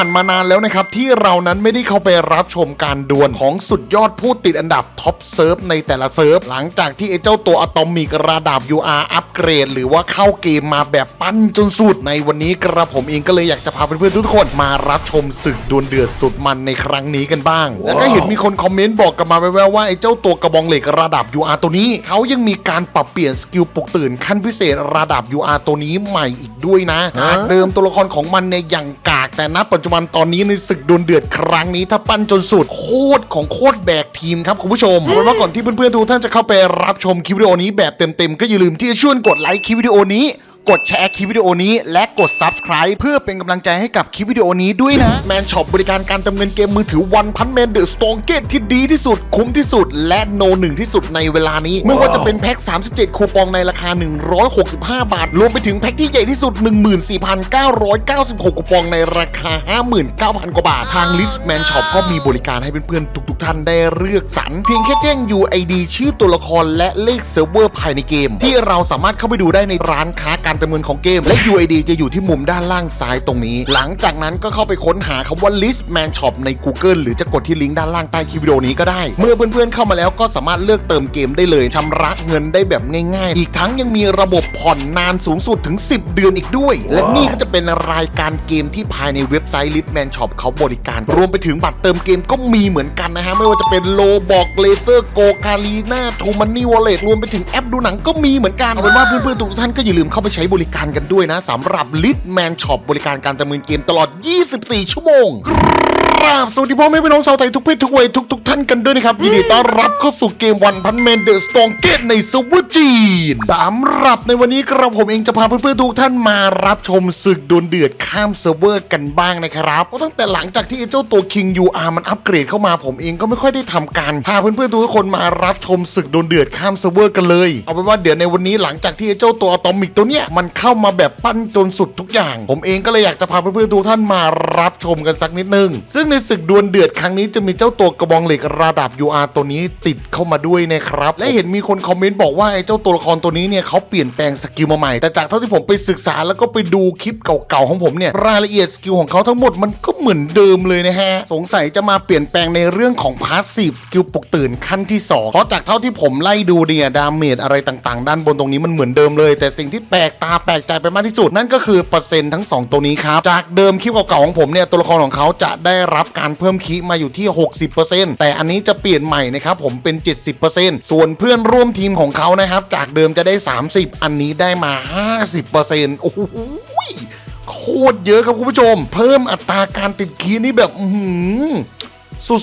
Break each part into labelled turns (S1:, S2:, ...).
S1: ผ่านมานานแล้วนะครับ ที่เรานั้นไม่ได้เข้าไปรับชมการดวลของสุดยอดผู้ติดอันดับท็อปเซิร์ฟในแต่ละเซิร์ฟ หลังจากที่ไอ้เจ้าตัวอะตอมิกระดับ UR อัปเกรด หรือว่าเข้าเกมมาแบบปั้นจนสุดในวันนี้กระผมเองก็เลยอยากจะพาเพื่อนๆทุกคนมารับชมศึกดวลเดือดสุดมันในครั้งนี้กันบ้าง แล้วก็เห็นมีคนคอมเมนต์บอกกันมาแว่วๆว่าไอ้เจ้าตัวกระบองเหล็กระดับ UR ตัวนี้เขายังมีการปรับเปลี่ยนสกิลปลุกตื่นขั้นพิเศษระดับ UR ตัวนี้ใหม่อีกด้วยนะจากเดิมตัวละครของมันเนี่ยอย่างกากแต่ณปัจจุบันตอนนี้ในศึกดวลเดือดครั้งนี้ ถ้าปั้นจนสุดโคตรของโคตรแบกทีมครับคุณผู้ชมเอาเป็นว่าก่อนที่เพื่อนๆทุกท่านจะเข้าไปรับชมคลิปวิดีโอนี้แบบเต็มๆก็อย่าลืมที่จะช่วยกดไลค์คลิปวิดีโอนี้ กดแชร์คลิปวิดีโอนี้ และกด Subscribe เพื่อเป็นกำลังใจให้กับคลิปวิดีโอนี้ด้วยนะแมนช็อปบริการการเติมเงินเกมมือถือวันพันแมนเดอะสตองเกตที่ดีที่สุด คุ้มที่สุด และโนหนึ่งที่สุดในเวลานี้ ไม่ว่าจะเป็นแพ็ค 37 คูปองในราคา 165 บาท รวมไปถึงแพ็คที่ใหญ่ที่สุด 14,996 คูปองในราคา 59,000 กว่าบาท ทางลิสแมนช็อปก็มีบริการให้เพื่อนๆทุก ๆ ท่านได้เลือกสรรเพียงแค่แจ้ง UID ชื่อตัวละครและเลขเซิร์ฟเวอร์ภายในเกม ที่เราสามารถเข้าไปดูได้ในร้านค้าการเติมเงินของเกม และ UID จะอยู่ที่มุมด้านล่างซ้ายตรงนี้ หลังจากนั้นก็เข้าไปค้นหาคำว่า list man shop ใน Google หรือจะกดที่ลิงก์ด้านล่างใต้คลิปวิดีโอนี้ก็ได้ เมื่อเพื่อนๆเข้ามาแล้วก็สามารถเลือกเติมเกมได้เลยชำระเงินได้แบบง่ายๆ อีกทั้งยังมีระบบผ่อนนานสูงสุดถึง 10 เดือนอีกด้วย และนี่ก็จะเป็นรายการเกมที่ภายในเว็บไซต์ list man shop เขาบริการ รวมไปถึงบัตรเติมเกมก็มีเหมือนกันนะฮะไม่ว่าจะเป็นโลบอกเลเซอร์โกคาลีนาทูมันนี่วอลเล็ตรวมไปถึงแอปดูหนังก็มีเหมือนกันเอาเป็นว่าเพื่อนๆทุกท่านก็อย่าลืมเข้าไปใช้บริการกันด้วยนะสำหรับลิทแมนช็อปบริการการจำเนินเกมตลอด 24 ชั่วโมง ครับสวัสดีพ่อแม่พี่น้องชาวไทยทุกเพศทุกวัยทุกทุกๆท่านกันด้วยนะครับ ยินดีต้อนรับเข้าสู่เกมวันพันแมนเดอะสตองเกตในเซิร์ฟเวอร์จีนสำหรับในวันนี้กระผมเองจะพาเพื่อนๆทุกท่านมารับชมศึกดวลเดือดข้ามเซิร์ฟเวอร์กันบ้างนะครับเพราะตั้งแต่หลังจากที่ไอ้เจ้าตัว King UR มันอัปเกรดเข้ามาผมเองก็ไม่ค่อยได้ทำการพาเพื่อนๆทุกคนมารับชมศึกดวลเดือดข้ามเซิร์ฟเวอร์กันเลยเอาเป็นว่าเดี๋ยวในวันนี้หลังจากที่ไอ้เจ้าตัวอะตอมิกตัวเนี้ยมันเข้ามาแบบปั้นจนสุดทุกอย่าง ผมเองก็เลยอยากจะพาเพื่อนๆทุกท่านมารับชมกันสักนิดนึงซึ่งในศึกดวลเดือดครั้งนี้จะมีเจ้าตัวกระบองเหล็กระดับ UR ตัวนี้ติดเข้ามาด้วยนะครับ และเห็นมีคนคอมเมนต์บอกว่าไอ้เจ้าตัวละครตัวนี้เนี่ยเขาเปลี่ยนแปลงสกิลมาใหม่ แต่จากเท่าที่ผมไปศึกษาแล้วก็ไปดูคลิปเก่าๆของผมเนี่ยรายละเอียดสกิลของเขาทั้งหมดมันก็เหมือนเดิมเลยนะฮะ สงสัยจะมาเปลี่ยนแปลงในเรื่องของพาสซีฟสกิลปลุกตื่นขั้นที่สองเพราะจากเท่าที่ผมไล่ดูเนี่ยดาเมจอะไรต่างๆ ด้านบนตรงนี้มันเหมือนเดิมเลย แต่สิ่งที่แปลกตาแปลกใจไปมากที่สุด นั่นก็คือเปอร์เซ็นต์ทั้งสองตัวนี้ครับจากเดิมคลิปเก่าๆของผมเนี่ยตัวละครของเขาจะได้รับการเพิ่มคีมาอยู่ที่ 60%แต่อันนี้จะเปลี่ยนใหม่นะครับผมเป็น 70%ส่วนเพื่อนร่วมทีมของเขานะครับ จากเดิมจะได้ 30 อันนี้ได้มา 50%โอ้โหโคตรเยอะครับคุณผู้ชม เพิ่มอัตราการติดคีนี่แบบอื้อหือ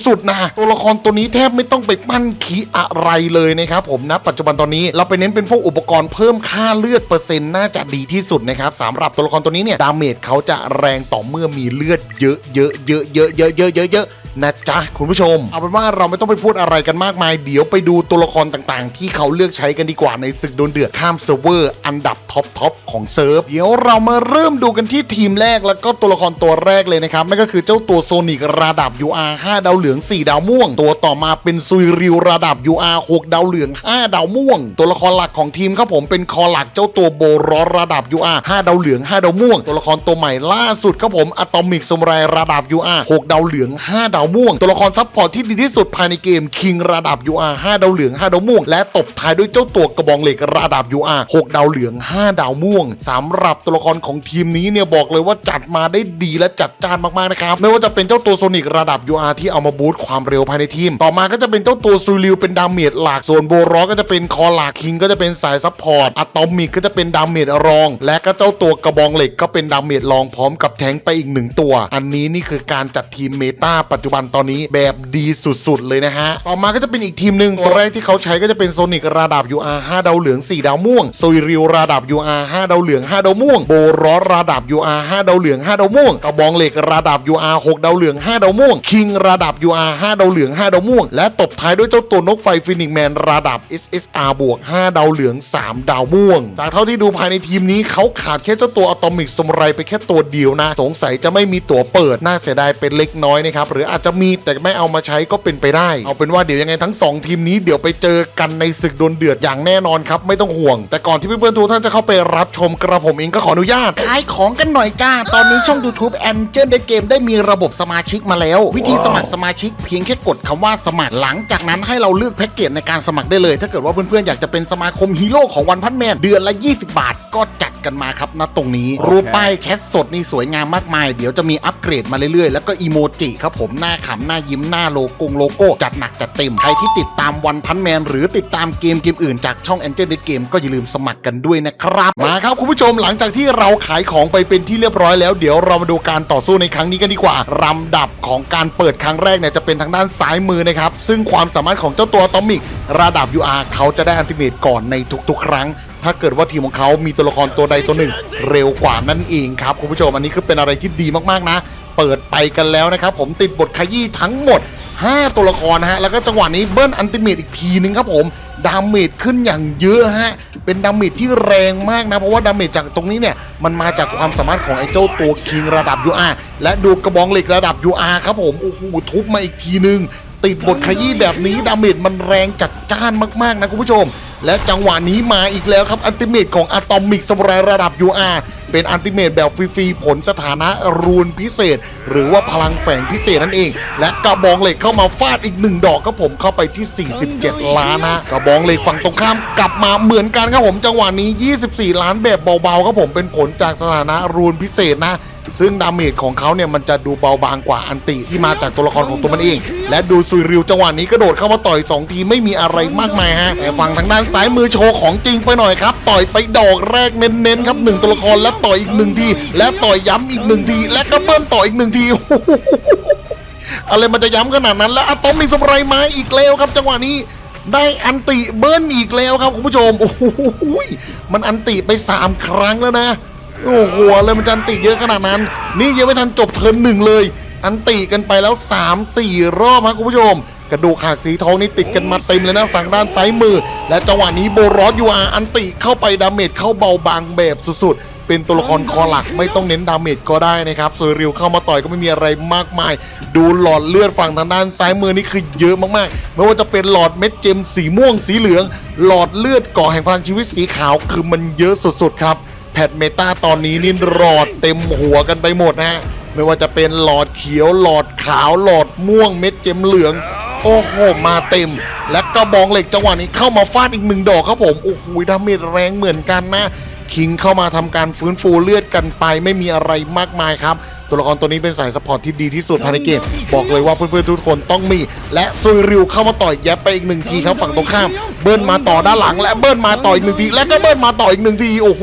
S1: สุดๆนะตัวละครตัวนี้แทบไม่ต้องไปปั้นขีอะไรเลยนะครับผมนะปัจจุบันตอนนี้เราไปเน้นเป็นพวกอุปกรณ์เพิ่มค่าเลือดเปอร์เซ็นต์น่าจะดีที่สุดนะครับสำหรับตัวละครตัวนี้เนี่ยดาเมจเขาจะแรงต่อเมื่อมีเลือดเยอะเยอะเยอะเยอะเยอะเยอะเยอะ นะจ๊ะคุณผู้ชม เอาเป็นว่าเราไม่ต้องไปพูดอะไรกันมากมาย เดี๋ยวไปดูตัวละครต่างๆ ที่เขาเลือกใช้กันดีกว่าในศึกโดนเดือดข้ามเซิร์ฟเวอร์อันดับท็อปทอปของเซิร์ฟเดี๋ยวเรามาเริ่มดูกันที่ทีมแรกแล้วก็ตัวละครตัวแรกเลยนะครับนั่นก็คือเจ้าตัวโซนิกระดับ UR 5 ดาวเหลือง 4 ดาวม่วง ตัวต่อมาเป็นซุยริวระดับ UR 6 ดาวเหลือง 5 ดาวม่วง ตัวละครหลักของทีมครับผมเป็นคอหลักเจ้าตัวโบรอระดับ UR 5 ดาวเหลือง 5 ดาวม่วง ตัวละครตัวใหม่ล่าสุดครับผมอะตอมิกสมไรระดับ UR 6 ดาวเหลือง 5 ดาวม่วง ตัวละครซับพอร์ตที่ดีที่สุดภายในเกมคิงระดับ UR 5 ดาวเหลือง 5 ดาวม่วง และตบท้ายด้วยเจ้าตัวกระบองเหล็กระดับ UR 6 ดาวเหลือง 5 ดาวม่วงสำหรับตัวละครของทีมนี้เนี่ยบอกเลยว่าจัดมาได้ดีและจัดจ้านมากๆนะครับไม่ว่าจะเป็นเจ้าตัวโซนิกระดับ UR ที่เอามาบูสต์ความเร็วภายในทีม ต่อมาก็จะเป็นเจ้าตัวซูริวเป็นดาเมจหลักส่วนโบรอก็จะเป็นคอหลักคิงก็จะเป็นสายซัพพอร์ตอะตอมิกก็จะเป็นดาเมจรอง และก็เจ้าตัวกระบองเหล็กก็เป็นดาเมจรองพร้อมกับแทงไปอีกหนึ่งตัว อันนี้นี่คือการจัดทีมเมตาปัจจุบันตอนนี้แบบดีสุดๆ เลยนะฮะ ต่อมาก็จะเป็นอีกทีมหนึ่งตัวแรกที่เขาใช้ก็จะเป็นโซนิกระดับ UR 5ดาวเหลือง 4 ดาวม่วงซุยริวระดับ UR 5ดาวเหลือง 5 ดาวม่วง โบรอระดับ UR 5ดาวเหลือง 5 ดาวม่วงกระบองเหล็กระดับ UR 6ดาวเหลือง 5 ดาวม่วง คิงระดับ UR 5ดาวเหลือง 5 ดาวม่วง และตบท้ายด้วยเจ้าตัวนกไฟฟินิกแมนระดับ SSR บวก 5 ดาวเหลือง 3 ดาวม่วง จากเท่าที่ดูภายในทีมนี้เขาขาดแค่เจ้าตัวอะตอมิกสมไรไปแค่ตัวเดียวนะ สงสัยจะไม่มีตั๋วเปิดน่าเสียดายเป็นเล็กน้อยนะครับหรืออาจจะมีแต่ไม่เอามาใช้ก็เป็นไปได้ เอาเป็นว่าเดี๋ยวยังไงทั้ง 2 ทีมนี้เดี๋ยวไปเจอกันในศึกดวลเดือดอย่างแน่นอนครับ ไม่ต้องห่วง แต่ก่อนที่เพื่อนๆทุกท่านจะเข้าไปรับชมกระผมเองก็ขออนุญาตขายของกันหน่อยจ้า ตอนนี้ช่อง YouTube a n g e l ในเกมได้มีระบบสมาชิกมาแล้ว วิธีสมัครสมาชิกเพียงแค่กดคำว่าสมัครหลังจากนั้นให้เราเลือกแพ็กเกจในการสมัครได้เลย ถ้าเกิดว่าเพื่อนๆอยากจะเป็นสมาคมฮีโร่ของวันพันแมนเดือนละ 20 บาท ก็จัดกันมาครับณตรงนี้รูปป้ายแชทสดนี่สวยงามมากมาย เดี๋ยวจะมีอัปเกรดมาเรื่อยๆ แล้วก็อีโมจิครับผมหน้าขำหน้ายิ้มหน้าโลโก้โลโก้จัดหนักจัดเต็ม ใครที่ติดตามวันพันแมนหรือติดตามเกมเกมอื่นจากช่อง a n g e l เกมก็อย่าลืมสมัครกันด้วยนะครับ มาครับคุณผู้ชมหลังจากที่เราขายของไปเป็นที่เรียบร้อยแล้ว เดี๋ยวเรามาดูการต่อสู้ในครั้งนี้กันดีกว่าลำดับของการเปิดครั้งแรกเนี่ยจะเป็นทางด้านซ้ายมือนะครับซึ่งความสามารถของเจ้าตัวตอมิกระดับ UR เขาจะได้อันติเมตก่อนในทุกๆ ครั้งถ้าเกิดว่าทีมของเขามีตัวละครตัวใดตัวหนึ่ง เร็วกว่านั่นเองครับคุณผู้ชมอันนี้คือเป็นอะไรที่ดีมากๆนะ เปิดไปกันแล้วนะครับผมติดบทขยี้ทั้งหมด 5 ตัวละครนะฮะแล้วก็จังหวะนี้เบิ้ลอันติเมตอีกทีนึงครับผมดาเมจขึ้นอย่างเยอะฮะ เป็นดาเมจที่แรงมากนะ เพราะว่าดาเมจจากตรงนี้เนี่ย มันมาจากความสามารถของไอ้เจ้าตัวคิงระดับ UR และดูกระบองเหล็กระดับ UR ครับผม โอ้โห ทุบมาอีกทีนึง ติดบทขยี้แบบนี้ ดาเมจมันแรงจัดจ้านมาก ๆ นะคุณผู้ชม และจังหวะนี้มาอีกแล้วครับ อันติเมตของอะตอมิกสมุไรระดับ UR เป็นอันติเมตแบบฟรีๆผลสถานะรูนพิเศษ หรือว่าพลังแฝงพิเศษนั่นเอง และกระบองเหล็กเข้ามาฟาดอีกหนึ่งดอกครับผมเข้าไปที่ 47 ล้านนะกระบองเหล็กฝั่งตรงข้ามกลับมาเหมือนกันครับผมจังหวะนี้ 24 ล้านแบบเบาๆครับผมเป็นผลจากสถานะรูนพิเศษนะ ซึ่งดาเมจของเขาเนี่ยมันจะดูเบาบางกว่าอันติที่มาจากตัวละครของตัวมันเอง และดูซุยริวจังหวะนี้กระโดดเข้ามาต่อย 2 ทีไม่มีอะไรมากมายฮะแต่ฝั่งทางด้านซ้ายมือโชว์ของจริงไปหน่อยครับ ต่อยไปดอกแรกเน้นๆครับหนึ่งตัวละครและต่อยอีกหนึ่งที และต่อยย้ำอีกหนึ่งที และก็เบิ้ลต่ออีกหนึ่งทีอะไรมันจะย้ำขนาดนั้น แล้วอะตอมมีสมไรมาอีกแล้วครับ จังหวะนี้ได้อันติเบิ้ลอีกแล้วครับคุณผู้ชมโอ้โหมันอันติไปสามครั้งแล้วนะ โอ้โหเลยมันจันติเยอะขนาดนั้น นี่ยังไม่ทันจบเทิร์นหนึ่งเลย อันติกันไปแล้ว 3 4 รอบครับคุณผู้ชม กระดูกหักสีทองนี่ติดกันมาเต็มเลยนะฝั่งด้านซ้ายมือ และจังหวะนี้โบรอสยูอาอันติเข้าไปดาเมจเข้าเบาบางแบบสุดๆ เป็นตัวละครคอหลักไม่ต้องเน้นดาเมจก็ได้นะครับส่วนริวเข้ามาต่อยก็ไม่มีอะไรมากมาย ดูหลอดเลือดฝั่งทางด้านซ้ายมือนี่คือเยอะมากๆ ไม่ว่าจะเป็นหลอดเม็ดเจมสีม่วงสีเหลือง หลอดเลือดก่อแห่งพลังชีวิตสีขาวคือมันเยอะสุดๆครับ พทเมตาตอนนี้นี่หลอดเต็มหัวกันไปหมดนะฮะไม่ว่าจะเป็นหลอดเขียวหลอดขาวหลอดม่วงเม็ดเจมเหลือง โอ้โหมาเต็ม และกระบองเหล็กจังหวะนี้เข้ามาฟาดอีกหนึ่งดอกครับผมโอ้โหดาเมจแรงเหมือนกันนะคิงเข้ามาทำการฟื้นฟูเลือดกันไปไม่มีอะไรมากมายครับ ตัวละครตัวนี้เป็นสายสปอร์ตที่ดีที่สุดภายในเกม บอกเลยว่าเพื่อนๆทุกคนต้องมี และซุยริวเข้ามาต่อยแยบไปอีกหนึ่งทีครับฝั่งตรงข้าม เบิ้ลมาต่อด้านหลัง และเบิ้ลมาต่ออีกหนึ่งทีและก็เบิ้ลมาต่ออีกหนึ่งทีโอ้โห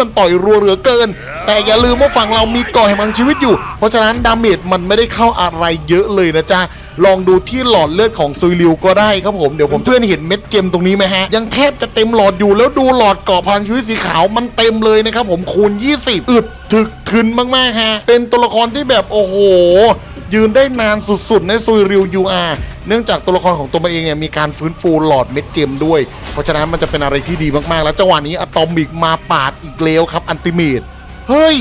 S1: มันต่อยรัวเหลือเกิน แต่อย่าลืมว่าฝั่งเรามีก่อแห่งพลังชีวิตอยู่ เพราะฉะนั้นดาเมจมันไม่ได้เข้าอะไรเยอะเลยนะจ๊ะลองดูที่หลอดเลือดของซุยริวก็ได้ครับผม เดี๋ยวผมเพื่อนเห็นเม็ดเกมตรงนี้ไหมฮะ ยังแทบจะเต็มหลอดอยู่แล้วดูหลอดเกาะพลังชีวิตสีขาวมันเต็มเลยนะครับผมคูณ 20 อึดถึกทึนมากๆฮะ เป็นตัวละครที่แบบโอ้โห ยืนได้นานสุดๆ ในซุยริว UR เนื่องจากตัวละครของตัวมันเองเนี่ยมีการฟื้นฟูหลอดเม็ดเจมด้วย เพราะฉะนั้นมันจะเป็นอะไรที่ดีมากๆ แล้วจังหวะนี้อะตอมิกมาปาดอีกแล้วครับอันติเมตเฮ้ย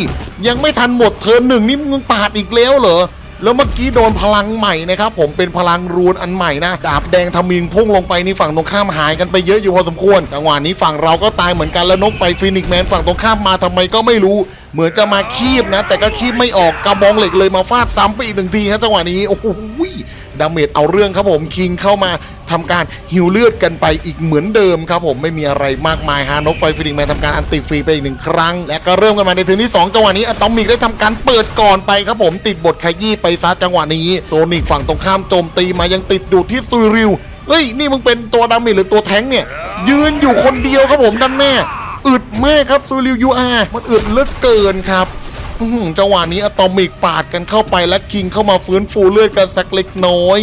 S1: ยังไม่ทันหมดเทิร์นหนึ่งนี่มึงปาดอีกแล้วเหรอ แล้วเมื่อกี้โดนพลังใหม่นะครับผมเป็นพลังรูนอันใหม่นะ ดาบแดงทมินพุ่งลงไปนี่ฝั่งตรงข้ามหายกันไปเยอะอยู่พอสมควรจังหวะนี้ฝั่งเราก็ตายเหมือนกันแล้วนกไฟฟินิกแมนฝั่งตรงข้ามมาทำไมก็ไม่รู้ เหมือนจะมาคีบนะ แต่ก็คีบไม่ออกกระบองเหล็กเลยมาฟาดซ้ำไปอีกหนึ่งทีครับจังหวะนี้โอ้โหดาเมจเอาเรื่องครับผมคิงเข้ามาทำการฮิวเลือดกันไปอีกเหมือนเดิมครับผมไม่มีอะไรมากมายฮะนกไฟฟินิกแมนทำการอันติฟรีไปอีกหนึ่งครั้ง และก็เริ่มกันมาในเทิร์นที่สองจังหวะนี้อะตอมิกได้ทำการเปิดก่อนไปครับผมติดบทขยี้ไปซะจังหวะนี้โซนิกฝั่งตรงข้ามโจมตีมายังติดอยู่ที่ซุยริวเฮ้ยนี่มึงเป็นตัวดาเมจหรือตัวแท้งเนี่ยยืนอยู่คนเดียวครับผมด้านแน่ อึดมากครับซูริวยูอาร์มันอึดเลือเกินครับจังหวะนี้อะตอมิกปาดกันเข้าไปและคิงเข้ามาฟื้นฟูเลือดกันสักเล็กน้อย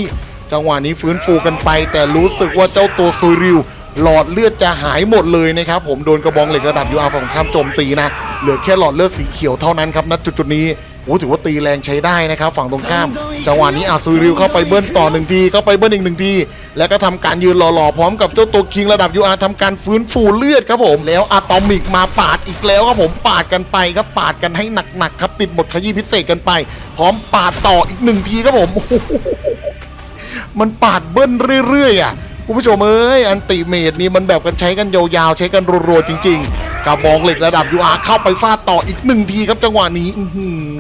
S1: จังหวะนี้ฟื้นฟูกันไป แต่รู้สึกว่าเจ้าตัวซูริวหลอดเลือดจะหายหมดเลยนะครับผมโดนกระบองเหล็กระดับยูอาร์ฝั่งข้ามโจมตีนะเหลือแค่หลอดเลือดสีเขียวเท่านั้นครับณจุดจุดนี้ โอ้ถือว่าตีแรงใช้ได้นะครับ ฝั่งตรงข้ามจังหวะนี้อาซูริวเข้าไปเบิ้ลต่อหนึ่งทีเข้าไปเบิ้ลอีกหนึ่งที แล้วก็ทำการยืนหล่อๆพร้อมกับเจ้าตัวคิงระดับ UR ทำการฟื้นฟูเลือดครับผม แล้วอะตอมิกมาปาดอีกแล้วครับผมปาดกันไปครับปาดกันให้หนักๆครับติดบทขยี้พิเศษกันไป พร้อมปาดต่ออีกหนึ่งทีครับผมมันปาดเบิ้ลเรื่อยๆอะคุณผู้ชมเอ้ยอันติเมดนี่มันแบบกันใช้กันยาวๆใช้กันรัวๆจริง ๆกระบองเหล็กระดับ UR เข้าไปฟาดต่ออีกหนึ่งทีครับจังหวะนี้ อื้อหือ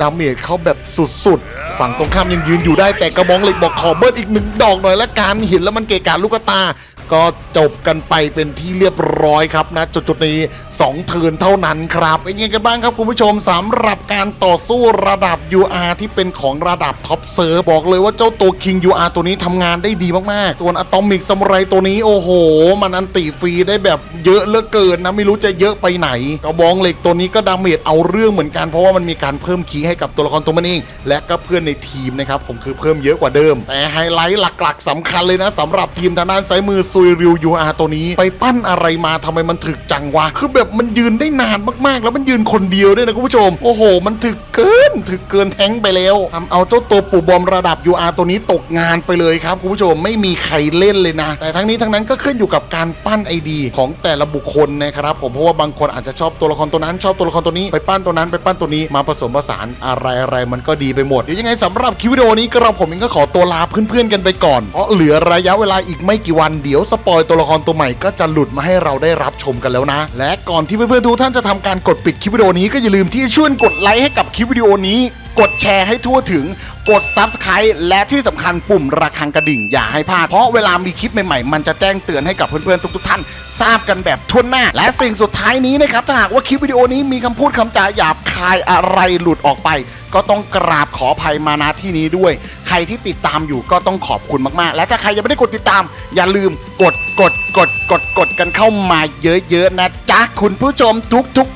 S1: ดาเมจเขาแบบสุดๆ ฝั่งตรงข้ามยังยืนอยู่ได้แต่กระบองเหล็กบอกขอเบิร์ดอีกหนึ่งดอกหน่อยละกันเห็นแล้วมันเกะกะลูกตา ก็จบกันไปเป็นที่เรียบร้อยครับนะจุดๆนี้2เทินเท่านั้นครับเป็นยังไงกันบ้างครับคุณผู้ชมสำหรับการต่อสู้ระดับ UR ที่เป็นของระดับท็อปเซิร์ฟบอกเลยว่าเจ้าตัว King UR ตัวนี้ทำงานได้ดีมากๆ ส่วนอะตอมิกซ m มไรตัวนี้โอ้โห มันอันติฟรีได้แบบเยอะเหลือเกินนะไม่รู้จะเยอะไปไหนกระบองเหล็กตัวนี้ก็ดาเมจเอาเรื่องเหมือนกันเพราะว่ามันมีการเพิ่มคีย์ให้กับตัวละครตัวมันเองและก็เพื่อนในทีมนะครับผมคือเพิ่มเยอะกว่าเดิม แต่ไฮไลท์หลักๆสำคัญเลยนะสำหรับทีมทางด้านซ้ายมือซุยริว UR ตัวนี้ ไปปั้นอะไรมาทำไมมันถึกจังวะ คือแบบมันยืนได้นานมากๆ แล้วมันยืนคนเดียวด้วยนะคุณผู้ชม โอ้โห มันถึกเกินถึกเกินแท้งไปแล้วทำเอาเจ้าตัวปู่บอมระดับ UR ตัวนี้ตกงานไปเลยครับคุณผู้ชมไม่มีใครเล่นเลยนะ แต่ทั้งนี้ทั้งนั้นก็ขึ้นอยู่กับการปั้นไอดีของแต่ละบุคคลนะครับผมเพราะว่าบางคนอาจจะชอบตัวละครตัวนั้นชอบตัวละครตัวนี้ไปปั้นตัวนั้นไปปั้นตัวนี้มาผสมผสานอะไรอะไรมันก็ดีไปหมดเดี๋ยวยังไงสำหรับคลิปวิดีโอนี้ก็เราผมเองก็ขอตัวลาเพื่อนๆกันไปก่อนเพราะเหลือระยะเวลาอีกไม่กี่วันเดี๋ยวสปอยตัวละครตัวใหม่ก็จะหลุดมาให้เราได้รับชมกันแล้วนะ และก่อนที่เพื่อนๆทุกท่านจะทำการกดปิดคลิปวิดีโอนี้ก็อย่าลืมที่จะช่วยกดไลค์ให้กับคลิปวิดีโอนี้ กดแชร์ให้ทั่วถึงกด Subscribe และที่สำคัญปุ่มระฆังกระดิ่งอย่าให้พลาด เพราะเวลามีคลิปใหม่ๆ มันจะแจ้งเตือนให้กับเพื่อนๆ ทุกๆ ท่าน ทราบกันแบบทั่วหน้า และสิ่งสุดท้ายนี้นะครับ ถ้าหากว่าคลิปวิดีโอนี้มีคำพูดคำจาหยาบคายอะไรหลุดออกไป ก็ต้องกราบขออภัยมาณที่นี้ด้วย ใครที่ติดตามอยู่ก็ต้องขอบคุณมากๆ และถ้าใครยังไม่ได้กดติดตาม อย่าลืมกดกดกดกดกดกันเข้ามาเยอะๆนะจ๊ะคุณผู้ชมทุกๆท่าน